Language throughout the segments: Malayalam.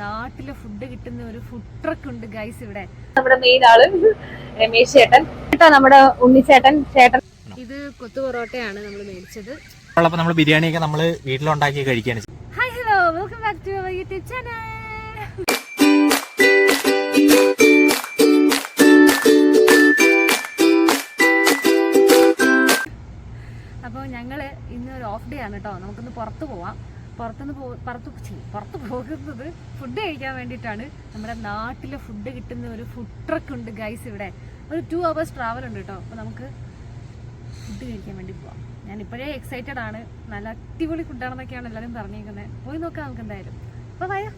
നാട്ടിലെ ഫുഡ് കിട്ടുന്ന ഒരു ഫുഡ് ട്രക്ക് ഉണ്ട് ഗൈസ് ഇവിടെ. നമ്മുടെ മെയിൻ ആൾ രമേശ് ചേട്ടൻ. കേട്ടോ നമ്മുടെ ഉണ്ണിച്ചേട്ടൻ. ചേട്ടൻ ഇത് കൊത്തു പൊറോട്ടയാണ് നമ്മൾ മേടിച്ചത്. നമ്മൾ ബിരിയാണിയൊക്കെ നമ്മൾ വീട്ടിലുണ്ടാക്കി കഴിക്കാണ്. Hi hello welcome back to our YouTube channel അപ്പോൾ ഞങ്ങൾ ഇന്ന് ഒരു ഓഫ് ഡേ ആണ് കേട്ടോ നമുക്കൊന്ന് പുറത്ത് പോവാം. പുറത്തുനിന്ന് പോ പുറത്ത് പുറത്ത് പോകുന്നത് ഫുഡ് കഴിക്കാൻ വേണ്ടിയിട്ടാണ്. നമ്മുടെ നാട്ടിലെ ഫുഡ് കിട്ടുന്ന ഒരു ഫുഡ് ട്രക്ക് ഉണ്ട് ഗൈസ് ഇവിടെ. ഒരു ടു അവേഴ്സ് ട്രാവൽ ഉണ്ട് കേട്ടോ അപ്പോൾ നമുക്ക് ഫുഡ് കഴിക്കാൻ വേണ്ടി പോവാം. ഞാൻ ഇപ്പോഴേ എക്സൈറ്റഡ് ആണ്. നല്ല അടിപൊളി ഫുഡാണെന്നൊക്കെയാണ് എല്ലാവരും പറഞ്ഞേക്കുന്നത് പോയി നോക്കാം നമുക്ക് എന്തായാലും. അപ്പോൾ വായോ.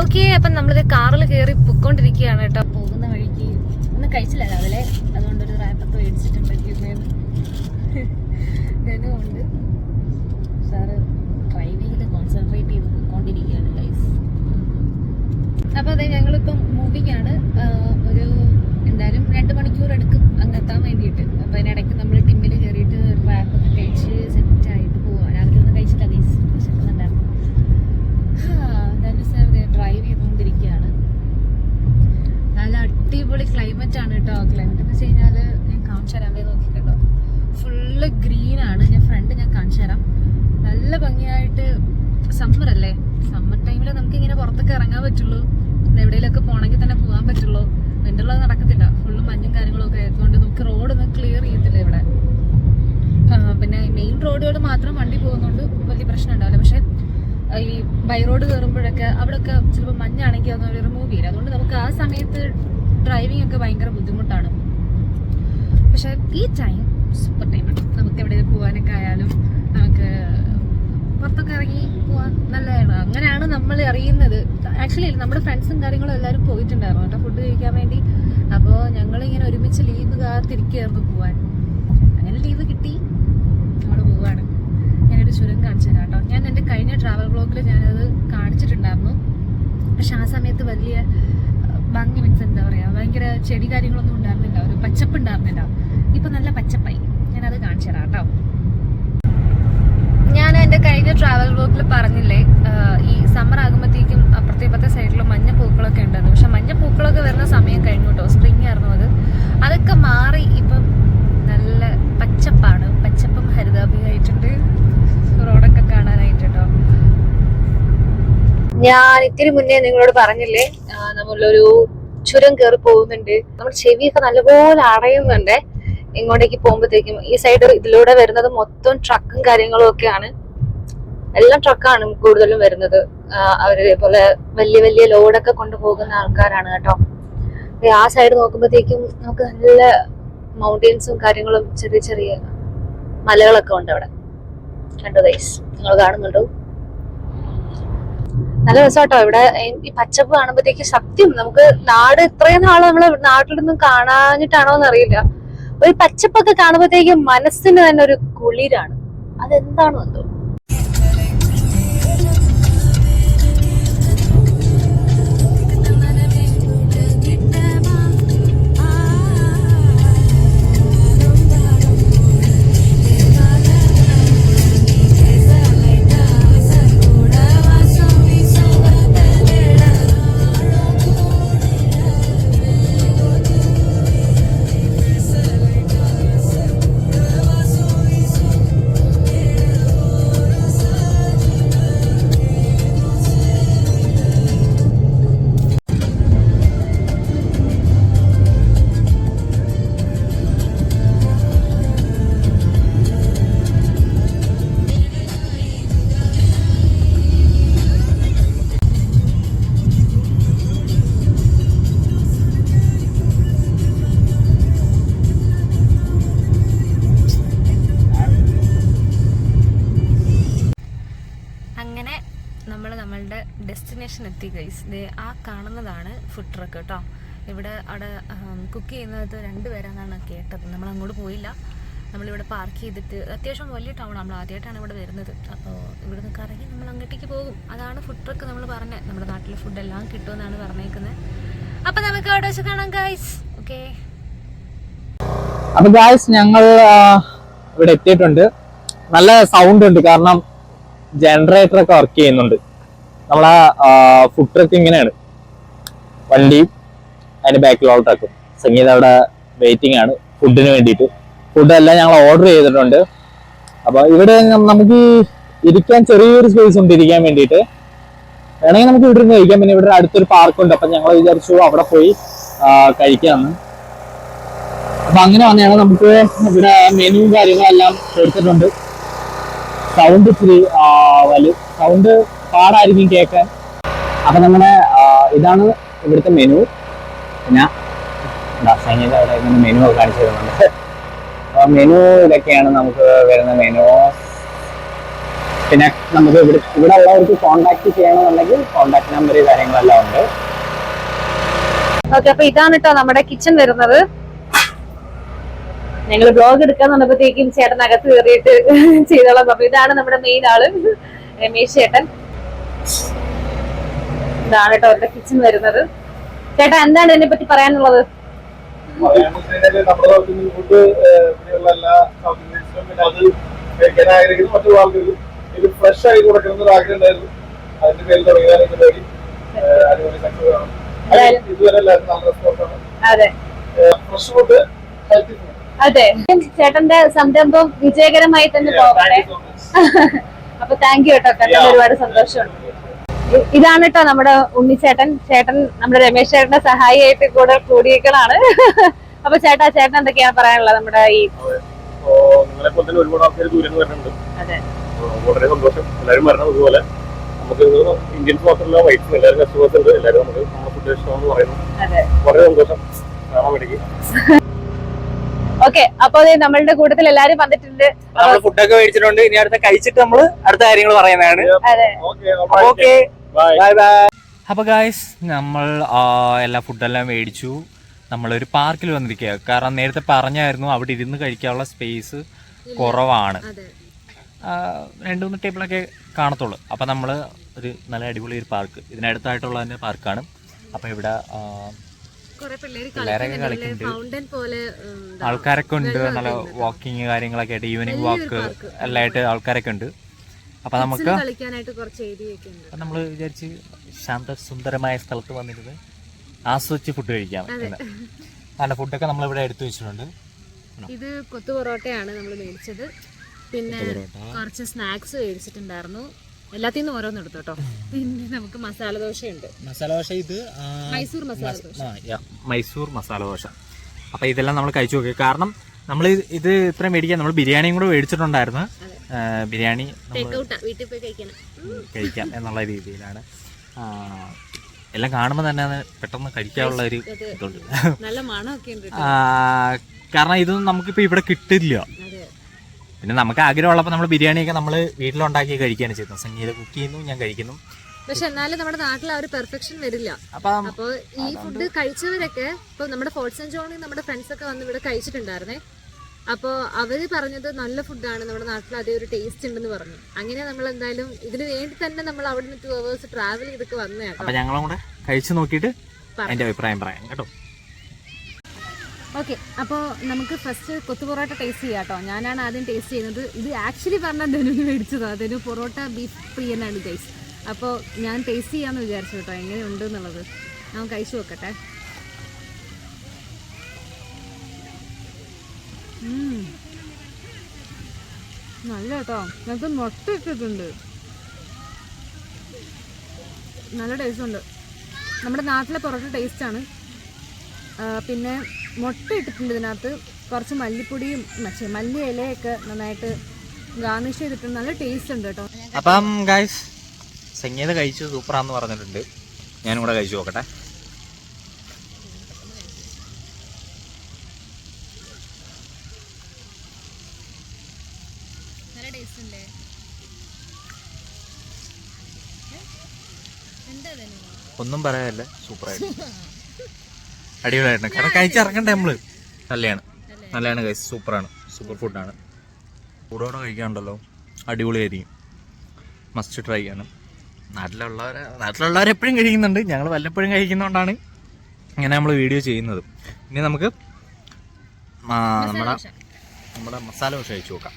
ഓക്കെ അപ്പം നമ്മളിത് കാറിൽ കയറി പൊയ്ക്കൊണ്ടിരിക്കുകയാണ് കേട്ടോ പോകുന്ന വഴിക്ക്. ഒന്നും കഴിച്ചില്ല രാവിലെ അതുകൊണ്ടൊരു റാപ്പത്ത് മേടിച്ചിട്ടുണ്ടാക്കിയിരുന്നേന്ന് ധനുവുണ്ട് സാറ് ഡ്രൈവിങ്ങിൽ കോൺസെൻട്രേറ്റ് ചെയ്ത് പോയിക്കൊണ്ടിരിക്കുകയാണ് ഗൈസ് അപ്പോൾ അതെ ഞങ്ങളിപ്പം മൂവിങ് ആണ് ആ, ഒരു എന്തായാലും രണ്ട് മണിക്കൂർ എടുക്കും അങ്ങ് എത്താൻ വേണ്ടിയിട്ട് അപ്പോൾ അതിനിടയ്ക്ക് നമ്മൾ ടിമ്മിൽ കയറിയിട്ട് റാപ്പൊക്കെ കഴിച്ച് സെറ്റ് ആയിട്ട് പോവാം രാവിലെ ഒന്നും കഴിച്ചില്ല ഗൈസ് വിശക്കുന്നുണ്ടായിരുന്നു ധനു സാർ ഡ്രൈവ് ചെയ്തുകൊണ്ടിരിക്കുകയാണ് നല്ല അടിപൊളി ക്ലൈമറ്റ് ആണ് കേട്ടോ ക്ലൈമറ്റ് എന്ന് വെച്ച് കഴിഞ്ഞാൽ ഞാൻ കാണിച്ചു തരാൻ വേണ്ടി നോക്കിക്കട്ടോ. ഫുള്ള് ഗ്രീൻ ആണ്. ഞാൻ ഫ്രണ്ട് ഞാൻ കാണിച്ചു തരാം. നല്ല ഭംഗിയായിട്ട് സമ്മർ അല്ലേ? സമ്മർ ടൈമിൽ നമുക്ക് ഇങ്ങനെ പുറത്തൊക്കെ ഇറങ്ങാൻ പറ്റുള്ളൂ. എവിടെയെങ്കിലൊക്കെ പോകണമെങ്കിൽ തന്നെ പോകാൻ പറ്റുള്ളൂ. വിന്ററിലത് നടക്കത്തില്ല. ഫുള്ള് മഞ്ഞും കാര്യങ്ങളൊക്കെ ആയതുകൊണ്ട് നമുക്ക് റോഡൊന്നും ക്ലിയർ ചെയ്യത്തില്ല ഇവിടെ. പിന്നെ മെയിൻ റോഡിലൂടെ മാത്രം വണ്ടി പോകുന്നതുകൊണ്ട് വലിയ പ്രശ്നം ഉണ്ടാവില്ല. പക്ഷേ ഈ ബൈ റോഡ് കയറുമ്പോഴൊക്കെ അവിടെയൊക്കെ ചിലപ്പോൾ മഞ്ഞാണെങ്കിൽ അതൊന്നും റിമൂവ് ചെയ്യില്ല അതുകൊണ്ട് നമുക്ക് ആ സമയത്ത് ഡ്രൈവിംഗ് ഒക്കെ ഭയങ്കര ബുദ്ധിമുട്ടാണ്. പക്ഷെ ഈ ടൈം സൂപ്പർ ടൈമാണ് നമുക്ക് എവിടെ പോകാനൊക്കെ ആയാലും നമുക്ക് പുറത്തൊക്കെ ഇറങ്ങി പോകാൻ നല്ലതാണ് അങ്ങനെയാണ് നമ്മൾ അറിയുന്നത്. ആക്ച്വലി നമ്മുടെ ഫ്രണ്ട്സും കാര്യങ്ങളും എല്ലാവരും പോയിട്ടുണ്ടായിരുന്നു. കേട്ടോ ഫുഡ് കഴിക്കാൻ വേണ്ടി. അപ്പോൾ ഞങ്ങളിങ്ങനെ ഒരുമിച്ച് ലീവ് കാത്തിരിക്കുകയായിരുന്നു പോവാൻ. അങ്ങനെ ലീവ് കിട്ടി. നമ്മൾ പോവാണ്. ഞാനൊരു ചുരം കാണിച്ചു തരാം കേട്ടോ. ഞാൻ എന്റെ കഴിഞ്ഞ ട്രാവൽ ബ്ലോഗിൽ ഞാനത് കാണിച്ചിട്ടുണ്ടായിരുന്നു. പക്ഷെ ആ സമയത്ത് വലിയ ഭംഗി മീൻസ് എന്താ പറയുക ഭയങ്കര ചെടി കാര്യങ്ങളൊന്നും ഉണ്ടായിരുന്നില്ല ഒരു പച്ചപ്പ് ഉണ്ടായിരുന്നില്ല. ഇപ്പൊ നല്ല പച്ചപ്പായി. ഞാനത് കാണിച്ചു തരാം കേട്ടോ. ഞാൻ എന്റെ കഴിഞ്ഞ ട്രാവൽ ബ്ലോഗിൽ പറഞ്ഞില്ലേ ഈ സമ്മർ ആകുമ്പോഴത്തേക്കും അപ്പുറത്തെ ഇപ്പുറത്തെ സൈഡിൽ മഞ്ഞ പൂക്കളൊക്കെ ഉണ്ടായിരുന്നു പക്ഷെ മഞ്ഞ പൂക്കളൊക്കെ വരുന്ന സമയം കഴിഞ്ഞു കേട്ടോ സ്പ്രിംഗ് ആയിരുന്നു അത്. അതൊക്കെ മാറി ഇപ്പം നല്ല പച്ചപ്പാണ്. പച്ചപ്പും ഹരിതാഭിയായിട്ടുണ്ട് റോഡൊക്കെ കാണാനായിട്ട് കേട്ടോ. ഞാൻ ഇത്തിരി മുന്നേ നിങ്ങളോട് പറഞ്ഞില്ലേ ആ, നമ്മളൊരു ചുരം കയറി പോകുന്നുണ്ട്. നമ്മുടെ ചെവിയൊക്കെ നല്ലപോലെ അടയുന്നുണ്ട്. ഇങ്ങോട്ടേക്ക് പോകുമ്പോഴത്തേക്കും ഈ സൈഡ് ഇതിലൂടെ വരുന്നത് മൊത്തം ട്രക്കും കാര്യങ്ങളും ഒക്കെയാണ്. എല്ലാം ട്രക്കാണ് കൂടുതലും വരുന്നത്. ആ, അവർ ഇതേപോലെ വലിയ വലിയ ലോഡൊക്കെ കൊണ്ടുപോകുന്ന ആൾക്കാരാണ് കേട്ടോ. ആ സൈഡ് നോക്കുമ്പോഴത്തേക്കും നമുക്ക് നല്ല മൗണ്ടെയിൻസും കാര്യങ്ങളും ചെറിയ ചെറിയ മലകളൊക്കെ ഉണ്ട് അവിടെ. കണ്ടു ഗൈസ് നിങ്ങൾ കാണുന്നുണ്ടോ? നല്ല രസമാട്ടോ. ഇവിടെ ഈ- പച്ചപ്പ് കാണുമ്പോഴത്തേക്ക് സത്യം നമുക്ക് നാട് ഇത്രയും നാൾ നമ്മൾ നാട്ടിലൊന്നും കാണാഞ്ഞിട്ടാണോ എന്നറിയില്ല ഒരു പച്ചപ്പൊക്കെ കാണുമ്പോഴത്തേക്ക് മനസ്സിന് തന്നെ ഒരു കുളിരാണ്. അതെന്താണോ എന്തോ. ആ കാണുന്നതാണ് ഫുഡ് ട്രക്ക് കേട്ടോ ഇവിടെ അവിടെ കുക്ക് ചെയ്യുന്നത് രണ്ടുപേരാണെന്നാണ് കേട്ടത്. നമ്മൾ അങ്ങോട്ട് പോയില്ല. നമ്മളിവിടെ പാർക്ക് ചെയ്തിട്ട് അത്യാവശ്യം വലിയ ടൗൺ നമ്മൾ ആദ്യമായിട്ടാണ് ഇവിടെ വരുന്നത്. അപ്പോൾ ഇവിടെ നിന്ന് കറങ്ങി നമ്മൾ അങ്ങോട്ടേക്ക് പോകും. അതാണ് ഫുഡ് ട്രക്ക് നമ്മൾ പറഞ്ഞത്. നമ്മുടെ നാട്ടിലെ ഫുഡ് എല്ലാം കിട്ടുമെന്നാണ് പറഞ്ഞേക്കുന്നത് അപ്പോൾ നമുക്ക് അവിടെ വെച്ച് കാണാം ഗൈസ് ഓക്കെ അപ്പൊ ഗായ്സ് ഞങ്ങൾ ഇവിടെ എത്തിയിട്ടുണ്ട്. നല്ല സൗണ്ട് ഉണ്ട്. കാരണം ജനറേറ്റർ ഒക്കെ വർക്ക് ചെയ്യുന്നുണ്ട്. നമ്മളെ ഫുഡ് ട്രക്ക് ഇങ്ങനെയാണ്. വണ്ടി അതിന്റെ ബാക്കിലുള്ള ട്രക്കും സംഗീത അവിടെ വെയിറ്റിംഗ് ആണ് ഫുഡിന് വേണ്ടിയിട്ട്. ഫുഡെല്ലാം ഞങ്ങൾ ഓർഡർ ചെയ്തിട്ടുണ്ട്. അപ്പൊ ഇവിടെ നമുക്ക് ഇരിക്കാൻ ചെറിയൊരു സ്പേസ് ഉണ്ട് ഇരിക്കാൻ വേണ്ടിയിട്ട്. വേണമെങ്കിൽ നമുക്ക് ഇവിടെ നിന്ന് കഴിക്കാം. പിന്നെ ഇവിടെ അടുത്തൊരു പാർക്കുണ്ട് അപ്പൊ ഞങ്ങൾ വിചാരിച്ചു അവിടെ പോയി കഴിക്കാമെന്ന്. അപ്പൊ അങ്ങനെ വന്നെയാണ് നമുക്ക് ഇവിടെ മെനുവും കാര്യങ്ങളെല്ലാം കൊടുത്തിട്ടുണ്ട് സൗണ്ട് ആ, വലു. സൗണ്ട് പാടായിരിക്കും കേൾക്കാൻ അപ്പൊ നമ്മുടെ ഇതാണ് ഇവിടുത്തെ മെനു പിന്നെ സൈനിക മെനു ഒക്കെ കാണിച്ചു തരുന്നുണ്ട്. അപ്പൊ മെനു ഇതൊക്കെയാണ് നമുക്ക് വരുന്ന മെനു പിന്നെ നമുക്ക് ഇവിടെ ഇവിടെ ഉള്ളവർക്ക് കോണ്ടാക്ട് ചെയ്യണമെന്നുണ്ടെങ്കിൽ കോണ്ടാക്ട് നമ്പർ കാര്യങ്ങളെല്ലാം ഉണ്ട്. ഓക്കെ അപ്പൊ ഇതാണ് കേട്ടോ നമ്മുടെ കിച്ചൺ വരുന്നത്. ഞങ്ങൾ ബ്ലോഗ് എടുക്കാൻ വന്നപ്പോഴത്തേക്കും ചേട്ടൻ അകത്ത് കയറിയിട്ട് ചെയ്തോളാം. അപ്പൊ ഇതാണ് നമ്മുടെ മെയിൻ ആൾ രമേശ് ചേട്ടൻ. ഇതാണ് കേട്ടോ അവരുടെ കിച്ചൺ വരുന്നത്. ചേട്ടാ എന്താണ് ഇതിനെ പറ്റി പറയാനുള്ളത്? ഇത് ഫ്രഷ് ആയി കൊടുക്കണം എന്നൊരു ആഗ്രഹം ഉണ്ടായിരുന്നു. അതിന്റെ പേരിൽ തുടങ്ങിയതാണ് ഇതിന്റെ പേര് അടിപൊളി സക്സസ് ആണ്. അതായത് ഇതുവരെ എല്ലാവർക്കും നല്ല റെസ്പോൺസ് ആണ്. അതെ. ഫ്രഷ് ഫുഡ് ഹെൽത്തി ഫുഡ് അതെ. ചേട്ടന്റെ സംരംഭം വിജയകരമായി തന്നെ പോകട്ടെ. അപ്പൊ താങ്ക് യു കേട്ടോ. കേട്ടോ ഒരുപാട് സന്തോഷമുണ്ട് ഇതാണ് കേട്ടോ നമ്മുടെ ഉണ്ണിച്ചേട്ടൻ. ചേട്ടൻ നമ്മുടെ രമേശ് ചേട്ടന്റെ സഹായിയായിട്ട് കൂടെ കൂടിയേക്കണാണ്. അപ്പൊ ചേട്ടാ ചേട്ടൻ എന്തൊക്കെയാണ് പറയാനുള്ളത് നമ്മുടെ ഈ അപ്പോ നിങ്ങളെ പോലെ തന്നെ ഒരുപാട് ആൾക്കാർ ദൂരം വരുന്നുണ്ട്. വളരെ സന്തോഷം. എല്ലാവരും വരണം അതുപോലെ നമുക്ക് ഇന്ത്യൻസ് മാത്രമല്ല വൈഫും എല്ലാവരും കസ്റ്റമേഴ്സ് ഉണ്ട്. എല്ലാവരും നമുക്ക് നമ്മുടെ ഫുഡ് ഇഷ്ടമാണെന്ന് പറയുന്നു. വളരെ സന്തോഷം. കാണാൻ വേണ്ടി. ഓക്കെ അപ്പൊ ദേ നമ്മളുടെ കൂട്ടത്തിൽ എല്ലാരും വന്നിട്ടുണ്ട്. നമ്മൾ ഫുഡൊക്കെ മേടിച്ചിട്ടുണ്ട്. ഇനി അടുത്ത കഴിച്ചിട്ട് നമ്മൾ അടുത്ത കാര്യങ്ങൾ പറയുന്നതാണ്. അതെ. Okay okay. ബൈ ബൈ അപ്പൊ ഗായ്സ് നമ്മൾ എല്ലാ ഫുഡെല്ലാം മേടിച്ചു. നമ്മളൊരു പാർക്കിൽ വന്നിരിക്കുക കാരണം നേരത്തെ പറഞ്ഞായിരുന്നു അവിടെ ഇരുന്ന് കഴിക്കാനുള്ള സ്പേസ് കുറവാണ്. അതെ. രണ്ട് മൂന്ന് ടേബിളൊക്കെ കാണത്തുള്ളൂ. അപ്പം നമ്മൾ ഒരു നല്ല അടിപൊളി ഒരു പാർക്ക് ഇതിനടുത്തായിട്ടുള്ള തന്നെ പാർക്കാണ് അപ്പം ഇവിടെ പിള്ളേരൊക്കെ കളിക്കുന്നുണ്ട്. ആൾക്കാരൊക്കെ ഉണ്ട്. നല്ല വാക്കിംഗ് വാക്കിങ് കാര്യങ്ങളൊക്കെ ആയിട്ട് ഈവനിങ് വാക്ക്. എല്ലാം ആയിട്ട് ആൾക്കാരൊക്കെ ഉണ്ട്. അപ്പൊ നമുക്ക് നമ്മൾ വിചാരിച്ച് ശാന്ത സുന്ദരമായ സ്ഥലത്ത് വന്നിരുന്ന് ആസ്വദിച്ച് ഫുഡ് കഴിക്കാം നല്ല കാരണം ഫുഡൊക്കെ നമ്മൾ ഇവിടെ എടുത്തു വെച്ചിട്ടുണ്ട്. ഇത് കൊത്തു പൊറോട്ടയാണ് നമ്മൾ മേടിച്ചത്. പിന്നെ കുറച്ച് സ്നാക്സ് മേടിച്ചിട്ടുണ്ടായിരുന്നു. എല്ലാത്തിൽ നിന്നും ഓരോന്ന് എടുത്തു കേട്ടോ. പിന്നെ നമുക്ക് മസാല ദോശയുണ്ട്. മസാല ദോശ ഇത് മൈസൂർ മസാല ദോശ. മൈസൂർ മസാല ദോശ. അപ്പോൾ ഇതെല്ലാം നമ്മൾ കഴിച്ചു നോക്കി. കാരണം നമ്മൾ ഇത് ഇത്രയും മേടിക്കാൻ നമ്മൾ ബിരിയാണിയും കൂടെ മേടിച്ചിട്ടുണ്ടായിരുന്നു. ബിരിയാണി വീട്ടിൽ പോയി കഴിക്കണം. കഴിക്കാം എന്നുള്ള രീതിയിലാണ്. എല്ലാം കാണുമ്പോൾ തന്നെ പെട്ടെന്ന് കഴിക്കാനുള്ള ഒരു ഇതുണ്ട്. കാരണം ഇതൊന്നും നമുക്കിപ്പോൾ ഇവിടെ കിട്ടില്ല. പിന്നെ നമുക്ക് ആഗ്രഹമുള്ളപ്പോൾ നമ്മൾ ബിരിയാണിയൊക്കെ നമ്മൾ വീട്ടിലുണ്ടാക്കി കഴിക്കുകയാണ് ചെയ്യുന്നത്. സംഗീത കുക്ക് ചെയ്യുന്നു ഞാൻ കഴിക്കുന്നു. പക്ഷെ എന്നാലും നമ്മുടെ നാട്ടിൽ ആ ഒരു പെർഫെക്ഷൻ വരില്ല. അപ്പൊ ഈ ഫുഡ് കഴിച്ചവരൊക്കെ ഇപ്പൊ നമ്മുടെ ഫോർട്സ് ആൻഡ് ജോണിൽ നമ്മുടെ ഫ്രണ്ട്സ് ഒക്കെ വന്ന് ഇവിടെ കഴിച്ചിട്ടുണ്ടായിരുന്നേ. അപ്പോൾ അവർ പറഞ്ഞത് നല്ല ഫുഡാണ് നമ്മുടെ നാട്ടിൽ അതേ ഒരു ടേസ്റ്റ് ഉണ്ടെന്ന് പറഞ്ഞു. അങ്ങനെ നമ്മൾ എന്തായാലും ഇതിന് വേണ്ടി തന്നെ നമ്മൾ അവിടെ നിന്ന് ടു അവേഴ്സ് ട്രാവൽ ചെയ്തൊക്കെ വന്നതാണ് ഞങ്ങളും കൂടെ കഴിച്ചു നോക്കിയിട്ട്. അഭിപ്രായം പറയാം കേട്ടോ. ഓക്കെ അപ്പോൾ നമുക്ക് ഫസ്റ്റ് കൊത്തു പൊറോട്ട ടേസ്റ്റ് ചെയ്യാം കേട്ടോ. ഞാനാണ് ആദ്യം ടേസ്റ്റ് ചെയ്യുന്നത്. ഇത് ആക്ച്വലി പറഞ്ഞാൽ ധനുവിന് മേടിച്ചതാണ് ധനു പൊറോട്ട ബീഫ് പ്രിയനാണ് ഗൈസ് അപ്പോൾ ഞാൻ ടേസ്റ്റ് ചെയ്യാമെന്ന് വിചാരിച്ചു കേട്ടോ എങ്ങനെയുണ്ട് എന്നുള്ളത് ഞാൻ കഴിച്ചു നോക്കട്ടെ. നല്ല കേട്ടോ. ഞങ്ങൾക്ക് മുട്ട ഇട്ടിട്ടുണ്ട്. നല്ല ടേസ്റ്റ് ഉണ്ട്. നമ്മുടെ നാട്ടിലെ പൊറോട്ട ടേസ്റ്റാണ് പിന്നെ മുട്ട ഇട്ടിട്ടുണ്ട് ഇതിനകത്ത്. കുറച്ച് മല്ലിപ്പൊടിയും മറ്റേ മല്ലി ഇലയൊക്കെ നന്നായിട്ട് ഗാർണിഷ് ചെയ്തിട്ടുണ്ട്. നല്ല ടേസ്റ്റ് ഉണ്ട് കേട്ടോ. അപ്പം ഗായ്സ് സംഗീത കഴിച്ചു സൂപ്പറാന്ന് പറഞ്ഞിട്ടുണ്ട്. ഞാനും കൂടെ കഴിച്ചു നോക്കട്ടെ. നല്ല ടേസ്റ്റ് ഉണ്ട്? എന്താ ഒന്നും പറയാനില്ല. സൂപ്പറായിട്ട്. അടിപൊളിയായിട്ടുണ്ട്. കാരണം കഴിച്ചിറങ്ങണ്ടേ നമ്മൾ? നല്ലതാണ് നല്ലതാണ് കഴിച്ച് സൂപ്പറാണ്. സൂപ്പർ ഫുഡാണ് ചൂടോടെ കഴിക്കാണ്ടല്ലോ അടിപൊളിയായിരിക്കും. മസ്റ്റ് ട്രൈ ചെയ്യണം നാട്ടിലുള്ളവരെ നാട്ടിലുള്ളവർ എപ്പോഴും കഴിക്കുന്നുണ്ട്. ഞങ്ങൾ വല്ലപ്പോഴും കഴിക്കുന്നതുകൊണ്ടാണ് ഇങ്ങനെ നമ്മൾ വീഡിയോ ചെയ്യുന്നത്. ഇനി നമുക്ക് നമ്മുടെ നമ്മുടെ മസാല ദോശ കഴിച്ചു നോക്കാം.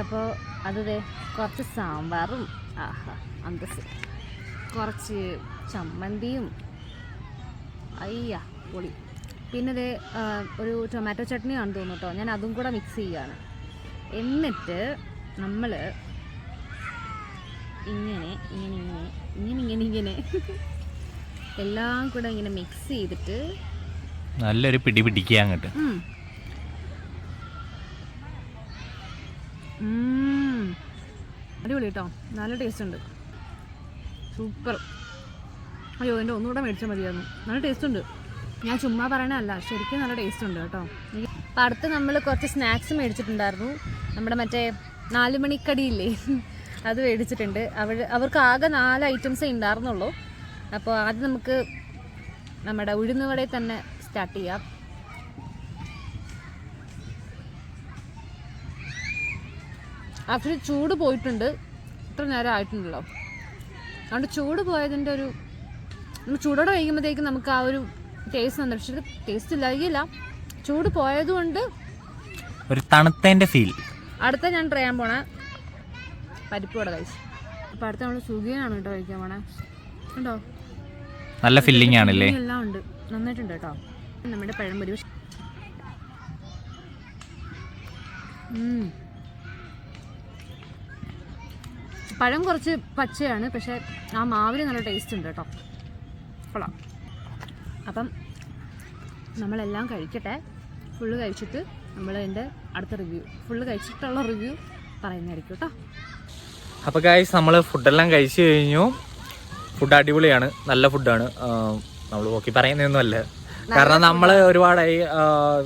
അപ്പോൾ അത് കുറച്ച് സാമ്പാറും ആഹാ അന്തസ് കുറച്ച് ചമ്മന്തിയും. അയ്യ. പൊളി. പിന്നെ ഇത് ഒരു ടൊമാറ്റോ ചട്നി ആണ് തോന്നുന്നു കേട്ടോ ഞാൻ അതും കൂടെ മിക്സ് ചെയ്യുകയാണ് എന്നിട്ട് നമ്മൾ ഇങ്ങനെ ഇങ്ങനെ ഇങ്ങനെ ഇങ്ങനെ ഇങ്ങനെ ഇങ്ങനെ എല്ലാം കൂടെ ഇങ്ങനെ മിക്സ് ചെയ്തിട്ട് നല്ലൊരു പിടി പിടിക്കുക അങ്ങോട്ട്. അടിപൊളി കേട്ടോ നല്ല ടേസ്റ്റ് ഉണ്ട്. സൂപ്പർ അയ്യോ എന്റെ ഒന്നുകൂടെ മേടിച്ചാൽ മതിയായിരുന്നു. നല്ല ടേസ്റ്റ് ഉണ്ട്. ഞാൻ ചുമ്മാ പറയണല്ല ശരിക്കും നല്ല ടേസ്റ്റ് ഉണ്ട് കേട്ടോ. അപ്പം അടുത്ത് നമ്മൾ കുറച്ച് സ്നാക്സ് മേടിച്ചിട്ടുണ്ടായിരുന്നു. നമ്മുടെ മറ്റേ നാല് മണിക്കടിയില്ലേ അത് മേടിച്ചിട്ടുണ്ട്. അവർ അവർക്ക് ആകെ നാല് ഐറ്റംസേ ഉണ്ടായിരുന്നുള്ളൂ. അപ്പോൾ ആദ്യം നമുക്ക് നമ്മുടെ ഉഴുന്നുവടയിൽ തന്നെ സ്റ്റാർട്ട് ചെയ്യാം. ആക്ച്വലി ചൂട് പോയിട്ടുണ്ട്. ഇത്ര നേരം ആയിട്ടുണ്ടല്ലോ. അതുകൊണ്ട് ചൂട് പോയതിന്റെ ഒരു നമ്മൾ ചൂടോടെ കഴിക്കുമ്പോഴത്തേക്കും നമുക്ക് ആ ഒരു ടേസ്റ്റ് വന്നു പക്ഷേ ടേസ്റ്റ് ഇല്ലാതില്ല ചൂട് പോയതുകൊണ്ട് ഒരു തണുത്തതിന്റെ ഫീൽ അടുത്ത ഞാൻ ട്രൈ ചെയ്യാൻ പോണേ. പരിപ്പ് കൂടെ കഴിച്ചു. അപ്പൊ അടുത്ത നമ്മൾ സുഖിയാണ് കേട്ടോ കഴിക്കാൻ പോണേ. ഉണ്ടോ നല്ല ഫില്ലിംഗ് ആണല്ലേ? എല്ലാം ഉണ്ട്. നന്നായിട്ടുണ്ട് കേട്ടോ. നമ്മുടെ പഴംപൊരി. പഴം കുറച്ച് പച്ചയാണ്. പക്ഷെ ആ മാവിന് നല്ല ടേസ്റ്റ് ഉണ്ട് കേട്ടോ. കൊള്ളാം. അപ്പം നമ്മളെല്ലാം കഴിക്കട്ടെ. ഫുള്ള് കഴിച്ചിട്ട് നമ്മൾ എന്റെ അടുത്ത റിവ്യൂ ഫുള്ള് കഴിച്ചിട്ടുള്ള റിവ്യൂ പറയുന്നതായിരിക്കും കേട്ടോ. അപ്പോൾ കഴിച്ച് നമ്മൾ ഫുഡെല്ലാം കഴിച്ചു കഴിഞ്ഞു. ഫുഡ് അടിപൊളിയാണ് നല്ല ഫുഡാണ് നമ്മൾ നോക്കി പറയുന്നതൊന്നും അല്ല കാരണം നമ്മൾ ഒരുപാടായി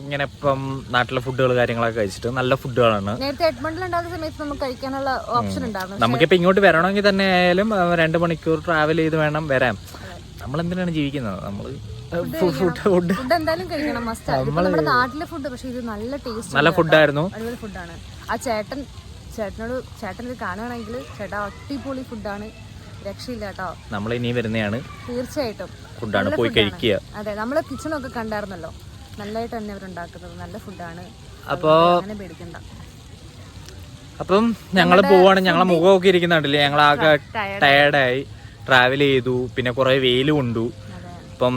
ഇങ്ങനെ ഇപ്പം നാട്ടിലെ ഫുഡുകൾ കാര്യങ്ങളൊക്കെ കഴിച്ചിട്ട് നല്ല ഫുഡുകളാണ് നേരത്തെ എഡ്മണ്ടിൽ ഉണ്ടാകുന്ന സമയത്ത് നമുക്ക് കഴിക്കാനുള്ള ഓപ്ഷൻ ഉണ്ടായിരുന്നു. നമുക്കിപ്പോൾ ഇങ്ങോട്ട് വരണമെങ്കിൽ തന്നെ ആയാലും രണ്ട് മണിക്കൂർ ട്രാവൽ ചെയ്ത് വേണം വരാം നമ്മൾ എന്തിനാണ് ജീവിക്കുന്നത്? നമ്മൾ ഫുഡ് എന്തായാലും കഴിക്കണം. മസ്റ്റ് നമ്മുടെ നാട്ടിലെ ഫുഡ് പക്ഷെ ഇത് നല്ല ടേസ്റ്റ് നല്ല ഫുഡായിരുന്നു അടിപൊളി ഫുഡാണ് ആ ചേട്ടൻ ചേട്ടനോട് ചേട്ടൻ ഇത് കാണുകയാണെങ്കിൽ ചേട്ടാ അടിപൊളി ഫുഡാണ് രക്ഷയില്ല കേട്ടോ. നമ്മൾ ഇനി വരുന്നതാണ്. തീർച്ചയായിട്ടും. ഫുഡാണ് പോയി കഴിക്കുക. അതെ നമ്മളെ കിച്ചണൊക്കെ കണ്ടായിരുന്നല്ലോ. നല്ലതായിട്ട് തന്നെ അവരുണ്ടാക്കുന്നത്. നല്ല ഫുഡാണ് അപ്പോ അങ്ങനെ പേടിക്കണ്ട. അപ്പം ഞങ്ങൾ പോവാണ്. ഞങ്ങളെ മുഖമൊക്കെ ഇരിക്കുന്നുണ്ടല്ലേ? ഞങ്ങൾ ആകെ. ടയർഡായി ട്രാവൽ ചെയ്തു. പിന്നെ കുറെ വെയിലും ഉണ്ടു. അതെ ഇപ്പം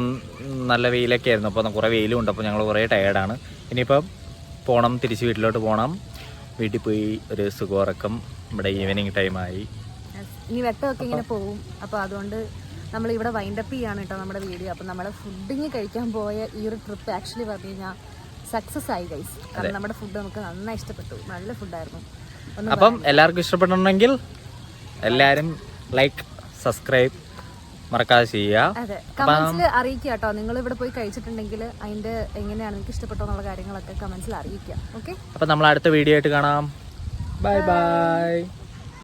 നല്ല വെയിലൊക്കെ ആയിരുന്നു അപ്പോൾ കുറേ വെയിലും ഉണ്ട്. അപ്പോൾ ഞങ്ങൾ കുറേ ടയേർഡാണ് ഇനിയിപ്പം പോകണം തിരിച്ച് വീട്ടിലോട്ട് പോകണം വീട്ടിൽ പോയി ഒരു സുഖമുറക്കം ഇവിടെ ഈവനിങ് ടൈമായി. ഇനി വെട്ടമൊക്കെ ഇങ്ങനെ പോകും. അപ്പോൾ അതുകൊണ്ട് നമ്മൾ ഇവിടെ വൈൻഡപ്പ് ചെയ്യാണ് കേട്ടോ നമ്മുടെ വീഡിയോ. അപ്പം നമ്മൾ ഫുഡിങ് കഴിക്കാൻ പോയ ഈ ഒരു ട്രിപ്പ് ആക്ച്വലി പറഞ്ഞു കഴിഞ്ഞാൽ സക്സസ് ആയി ഗൈസ് കാരണം നമ്മുടെ ഫുഡ് നമുക്ക് നന്നായി ഇഷ്ടപ്പെട്ടു. നല്ല ഫുഡായിരുന്നു അപ്പം എല്ലാവർക്കും ഇഷ്ടപ്പെടണമെങ്കിൽ എല്ലാവരും ലൈക്ക് സബ്സ്ക്രൈബ് മറക്കാതെ ചെയ്യുക. കമന്റ്സിൽ അറിയിക്കുക കേട്ടോ. നിങ്ങൾ ഇവിടെ പോയി കഴിച്ചിട്ടുണ്ടെങ്കിൽ അതിന്റെ എങ്ങനെയാണ് നിങ്ങൾക്ക് ഇഷ്ടപ്പെട്ടോ എന്നുള്ള കാര്യങ്ങളൊക്കെ കമന്റ്സിൽ അറിയിക്കുക. ഓക്കെ അപ്പൊ നമ്മൾ അടുത്ത വീഡിയോ ആയിട്ട് കാണാം. Bye bye